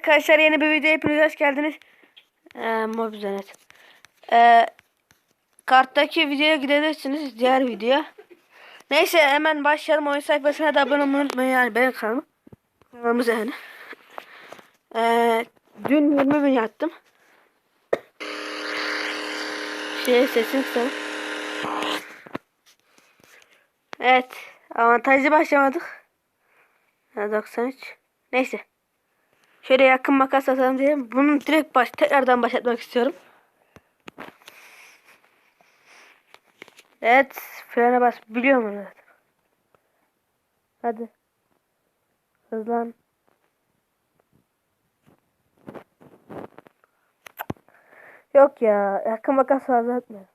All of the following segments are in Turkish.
Arkadaşlar yeni bir video hepiniz hoş geldiniz. Ee, Mobizenet. Ee, karttaki videoya gidebilirsiniz. Diğer video. Neyse hemen başlayalım. Oyun sayfasına da abone olmayı unutmayın. Yani benim kanalım. Kanalımız yani. Ee, dün 20 bin yaptım. Şey sesini kısalım. Evet. Avantajlı başlamadık. Ha, 93. Neyse. Şöyle yakın makas atalım diyelim. Bunu direkt baş, tekrardan başlatmak istiyorum. Evet. Frene bas. Biliyorum onu zaten. Hadi. Hızlan. Yok ya. Yakın makas fazla atmıyor.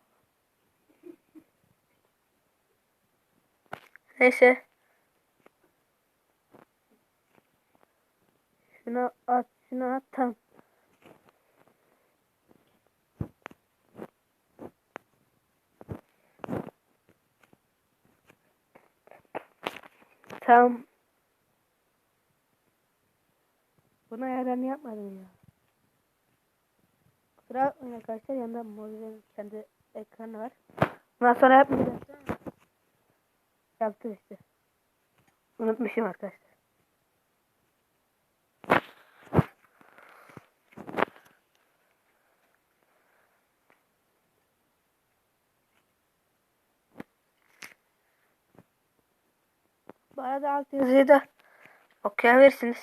Neyse. Şuna at, tam. Tam. Buna ayarlarını yapmadım ya. Kusura bakmayın arkadaşlar yanında Mobile'nin kendi ekranı var. Bundan sonra yapmayacağım. Yaptım işte. Unutmuşum arkadaşlar. Bu arada yazıyı da okuyabilirsiniz.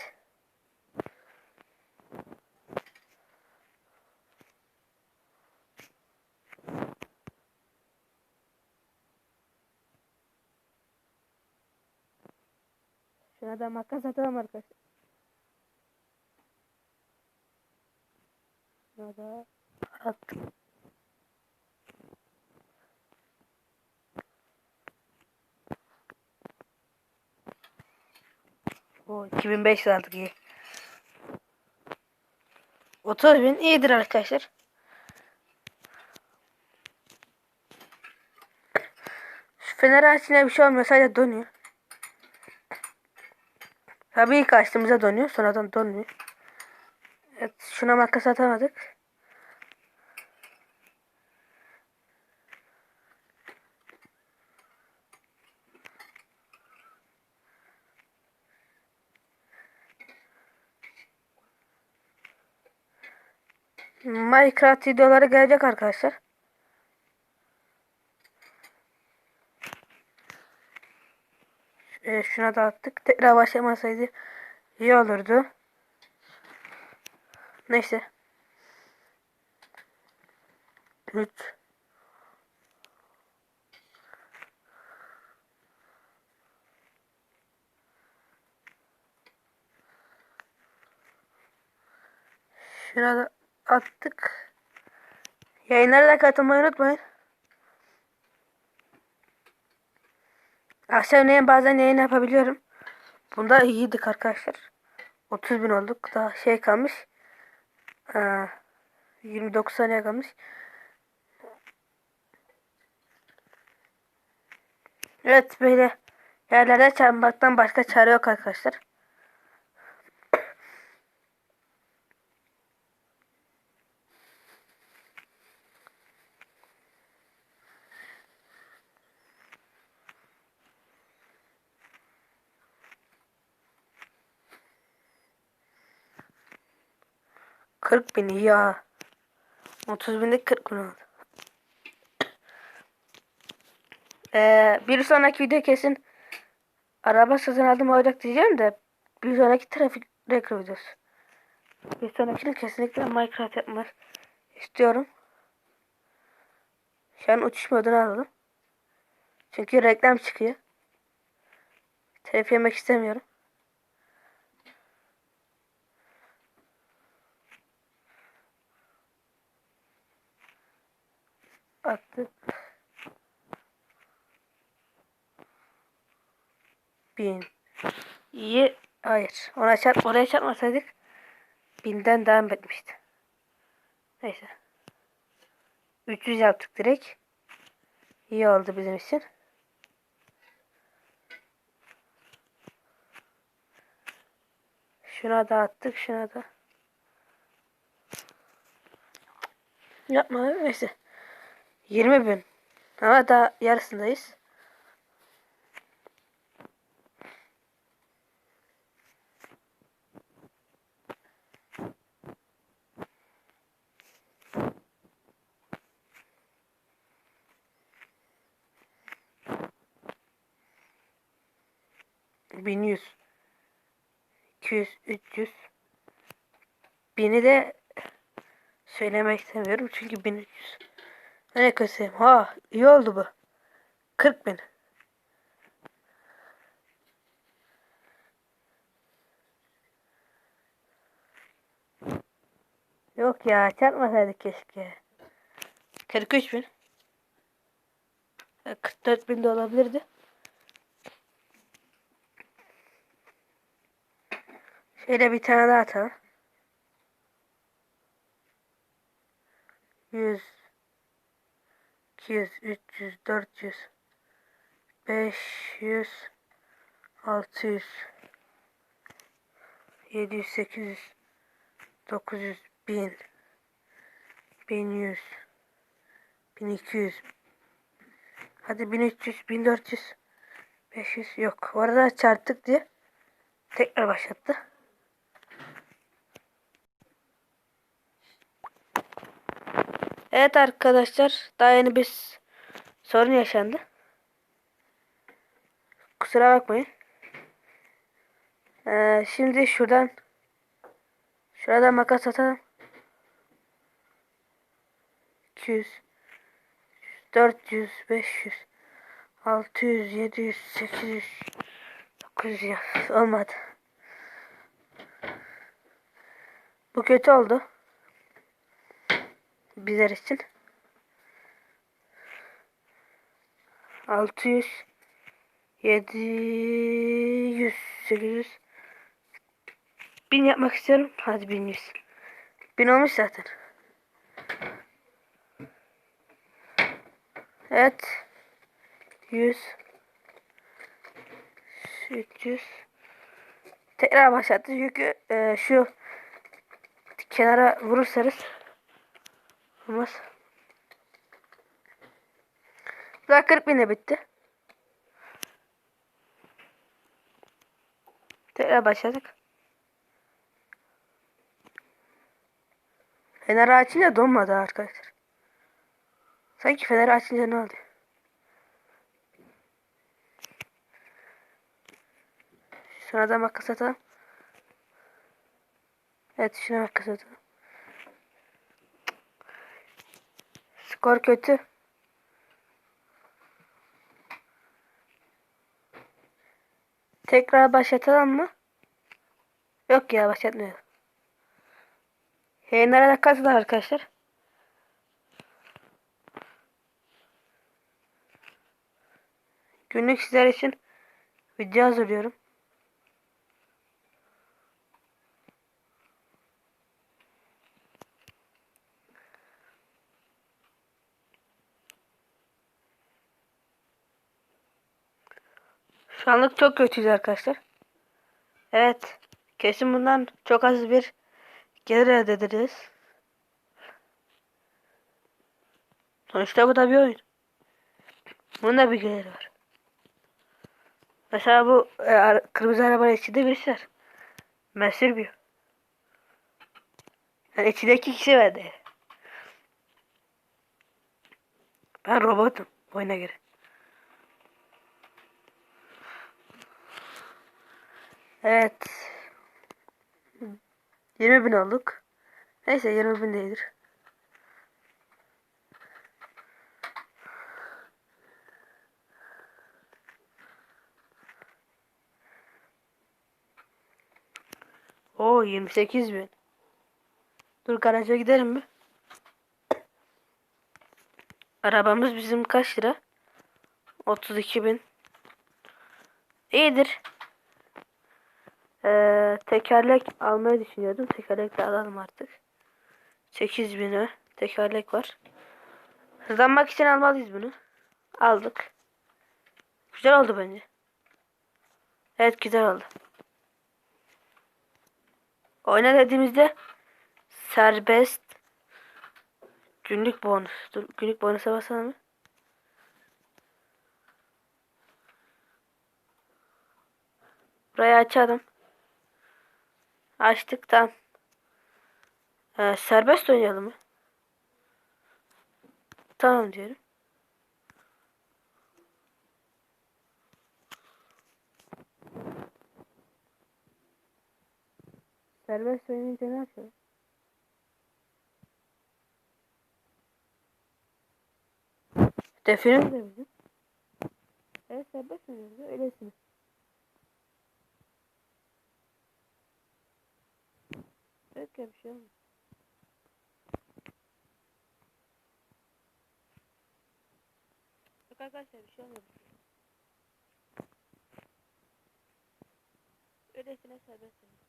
Şuna da makas atalım arkadaşlar. Şuna da attık. O 2500 aldık iyi. 30 bin iyidir arkadaşlar. Şu fener açısına bir şey olmuyor sadece donuyor. Tabii ilk açtığımızda donuyor sonradan donmuyor. Evet şuna makas atamadık. Minecraft videoları gelecek arkadaşlar. Ee, şuna da attık. Tekrar başlamasaydı iyi olurdu. Neyse. 3 Şuna da attık. Yayınlara da katılmayı unutmayın. Akşam yayın bazen yayın yapabiliyorum. Bunda iyiydik arkadaşlar. 30 bin olduk. Daha şey kalmış. Aa, 29 saniye kalmış. Evet böyle yerlerde çarpmaktan başka çare yok arkadaşlar. Kırk bin ya. 30 binde 40 bin oldu. Ee, bir sonraki video kesin araba satın aldım olacak diyeceğim de bir sonraki trafik rekor videosu. Bir sonrakini kesinlikle Minecraft yapmak istiyorum. Şu an uçuş modunu alalım. Çünkü reklam çıkıyor. Telef yemek istemiyorum. attık. Bin. İyi. Hayır. Ona çarp oraya çarpmasaydık binden devam etmişti. Neyse. 300 yaptık direkt. İyi oldu bizim için. Şuna da attık, şuna da. Yapma, neyse. 20 bin. Ama daha yarısındayız. Bin yüz. İki yüz, üç yüz. Bini de söylemek istemiyorum çünkü bin üç yüz. Ne kasayım? Ha iyi oldu bu. 40 bin. Yok ya çarpmasaydık keşke. 43 bin. E, 44 bin de olabilirdi. Şöyle bir tane daha atalım. 100 200 300 400 500 600 700 800 900 1000 1100 1200 Hadi 1300 1400 500 yok. Orada çarptık diye tekrar başlattı. Evet arkadaşlar daha yeni bir sorun yaşandı. Kusura bakmayın. Ee, şimdi şuradan şurada makas atalım. 200 400 500 600 700 800 900 ya olmadı. Bu kötü oldu bizler için. 600 700 800 1000 yapmak istiyorum. Hadi 1100. 1000 olmuş zaten. Evet. 100 300 Tekrar başlattı çünkü e, şu kenara vurursanız Olmaz. Daha 40 bine bitti. Tekrar başladık. Fener açınca donmadı arkadaşlar. Sanki fener açınca ne oldu? Şuna da makas atalım. Evet şuna makas atalım. Skor kötü. Tekrar başlatalım mı? Yok ya başlatmayalım. Yayınlara da katılın arkadaşlar. Günlük sizler için video hazırlıyorum. Şu anlık çok kötüyüz arkadaşlar. Evet. Kesin bundan çok az bir gelir elde ederiz. Sonuçta bu da bir oyun. Bunun da bir geliri var. Mesela bu e, kırmızı arabanın içinde birisi var. Ben sürmüyor. Yani içindeki kişi verdi. Ben robotum oyuna göre. Evet. 20 bin olduk. Neyse 20 bin değildir. O 28 bin. Dur garaja gidelim mi? Arabamız bizim kaç lira? 32 bin. İyidir. Ee, tekerlek almayı düşünüyordum. Tekerlek de alalım artık. 8000'e tekerlek var. Hızlanmak için almalıyız bunu. Aldık. Güzel oldu bence. Evet güzel oldu. Oyna dediğimizde serbest Günlük bonus. Dur günlük bonusa basalım mı? Burayı açalım. Açtık tamam. Ee, serbest oynayalım mı? Tamam diyorum. Serbest oynayınca ne yapıyor? Define de bizim. Evet serbest oynuyoruz. Öylesiniz. Yok ya bir şey olmaz. Yok arkadaşlar bir şey olmaz. Öylesine serbest oynuyoruz.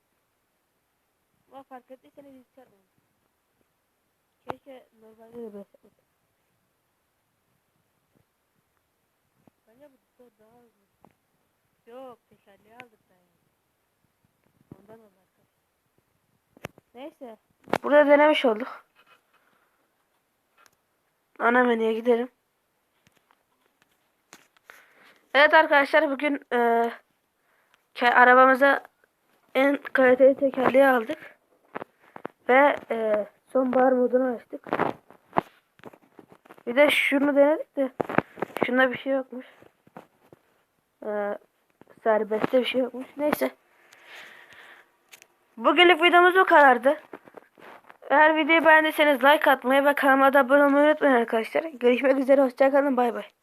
Ama fark ettiyseniz hiç çarpmayın. Keşke normalde de böyle yapmasaydım. Bence bu daha uzun. Yok tekerleği aldık da yani. Ondan arkadaşlar. Neyse. Burada denemiş olduk. Ana menüye gidelim. Evet arkadaşlar bugün e, arabamıza en kaliteli tekerleği aldık. Ve e, sonbahar modunu açtık. Bir de şunu denedik de şunda bir şey yokmuş. E, serbestte bir şey yokmuş. Neyse. Bugünlük videomuz o kadardı. Eğer videoyu beğendiyseniz like atmayı ve kanalıma da abone olmayı unutmayın arkadaşlar. Görüşmek üzere. Hoşçakalın. Bay bay.